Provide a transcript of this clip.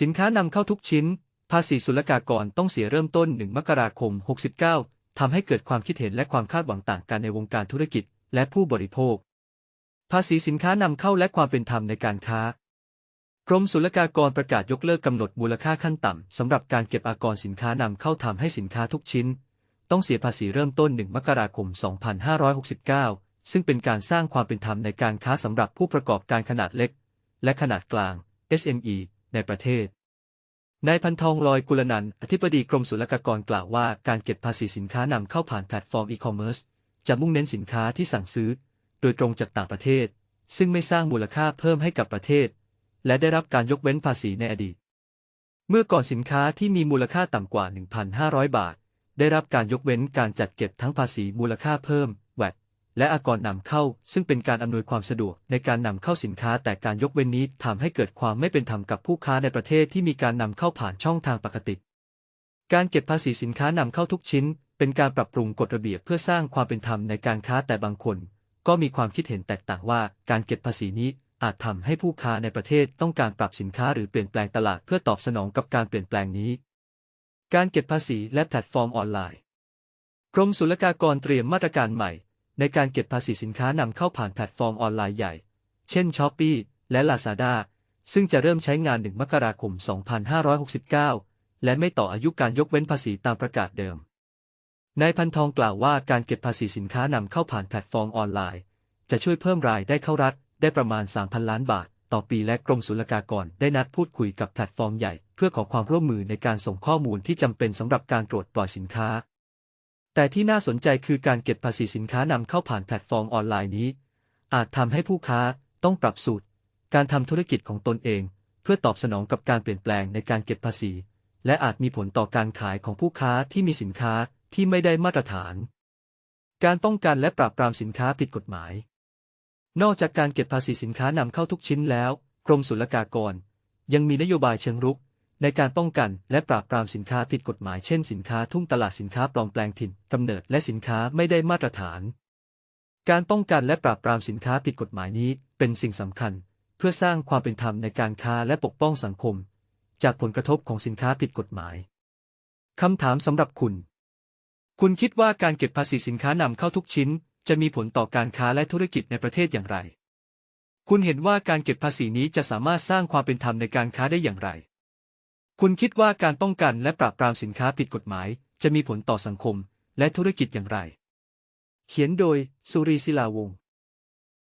สินค้านำเข้าทุกชิ้น ภาษีศุลกากรต้องเสียเริ่มต้น 1 มกราคม 69 ทำให้เกิดความคิดเห็นและความคาดหวังต่างกันในวงการธุรกิจ และผู้บริโภค ภาษีสินค้านำเข้าและความเป็นธรรมในการค้ากรมศุลกากรประกาศยกเลิกกำหนดมูลค่าขั้นต่ำสำหรับการเก็บอากรสินค้านำเข้าทำให้สินค้าทุกชิ้น ต้องเสียภาษีเริ่มต้น 1 มกราคม 2569 ซึ่งเป็นการสร้างความเป็นธรรมในการค้าสำหรับผู้ประกอบการขนาดเล็ก และขนาดกลาง SME ในประเทศนายพันทองลอยกุลนันท์อธิบดีกรมศุลกากรกล่าวว่าการเก็บภาษีสินค้านำเข้าผ่านแพลตฟอร์มอีคอมเมิร์ซจะมุ่งเน้นสินค้าที่สั่งซื้อ โดยตรงจากต่างประเทศ ซึ่งไม่สร้างมูลค่าเพิ่มให้กับประเทศ และได้รับการยกเว้นภาษีในอดีต เมื่อก่อนสินค้าที่มีมูลค่าต่ำกว่า 1,500 บาท ได้รับการยกเว้นการจัดเก็บทั้งภาษีมูลค่าเพิ่ม และอากรนำเข้า ซึ่งเป็นการอำนวยความสะดวกในการนำเข้าสินค้าแต่การยกเว้นนี้ทำให้เกิดความไม่เป็นธรรมกับผู้ค้าในประเทศที่มีการนำเข้าผ่านช่องทางปกติ การเก็บภาษีสินค้านำเข้าทุกชิ้น เป็นการปรับปรุงกฎระเบียบเพื่อสร้างความเป็นธรรมในการค้าแต่บางคน ก็มีความคิดเห็นแตกต่างว่าการเก็บภาษีนี้อาจทำให้ผู้ค้าในประเทศต้องการปรับสินค้าหรือเปลี่ยนแปลงตลาดเพื่อตอบสนองกับการเปลี่ยนแปลงนี้ การเก็บภาษีและแพลตฟอร์มออนไลน์ กรมศุลกากรเตรียมมาตรการใหม่ ในการเก็บภาษีสินค้านำเข้าผ่านแพลตฟอร์มออนไลน์ใหญ่ เช่น s h อ p e e และ Lazada ซึ่งจะเริ่มใช้งาน 1 มกราคม 2569 และไม่ต่ออายุการยกเว้นภาษีตามประกาศเดิม นายพันทองกล่าวว่าการเก็บภาษีสินค้านำเข้าผ่านแพลตฟอร์มออนไลน์ จะช่วยเพิ่มรายได้เข้ารัฐ ได้ประมาณ 3,000 ล้านบาท ต่อปีและกรมศุลกากรได้นัดพูดคุยกับแพลตฟอร์มใหญ่ เพื่อขอความร่วมมือในการส่งข้อมูลที่จำเป็นสำหรับการตรวจปล่อยสินค้า แต่ที่น่าสนใจคือการเก็บภาษีสินค้านำเข้าผ่านแพลตฟอร์มออนไลน์นี้ อาจทำให้ผู้ค้าต้องปรับสูตร การทำธุรกิจของตนเอง เพื่อตอบสนองกับการเปลี่ยนแปลงในการเก็บภาษี และอาจมีผลต่อการขายของผู้ค้าที่มีสินค้าที่ไม่ได้มาตรฐาน การป้องกันและปราบปรามสินค้าผิดกฎหมาย นอกจากการเก็บภาษีสินค้านำเข้าทุกชิ้นแล้ว กรมศุลกากร ยังมีนโยบายเชิงรุก ในการป้องกันและปราบปรามสินค้าผิดกฎหมายเช่นสินค้าทุ่งตลาดสินค้าปลอมแปลงถิ่นกำเนิดและสินค้าไม่ได้มาตรฐาน การป้องกันและปราบปรามสินค้าผิดกฎหมายนี้เป็นสิ่งสำคัญ เพื่อสร้างความเป็นธรรมในการค้าและปกป้องสังคม จากผลกระทบของสินค้าผิดกฎหมาย คำถามสำหรับคุณ คุณคิดว่าการเก็บภาษีสินค้านำเข้าทุกชิ้น จะมีผลต่อการค้าและธุรกิจในประเทศอย่างไร คุณเห็นว่าการเก็บภาษีนี้จะสามารถสร้างความเป็นธรรมในการค้าได้อย่างไร คุณคิดว่าการป้องกันและปราบปรามสินค้าผิดกฎหมาย จะมีผลต่อสังคมและธุรกิจอย่างไร เขียนโดย สุรีศิลาวงศ์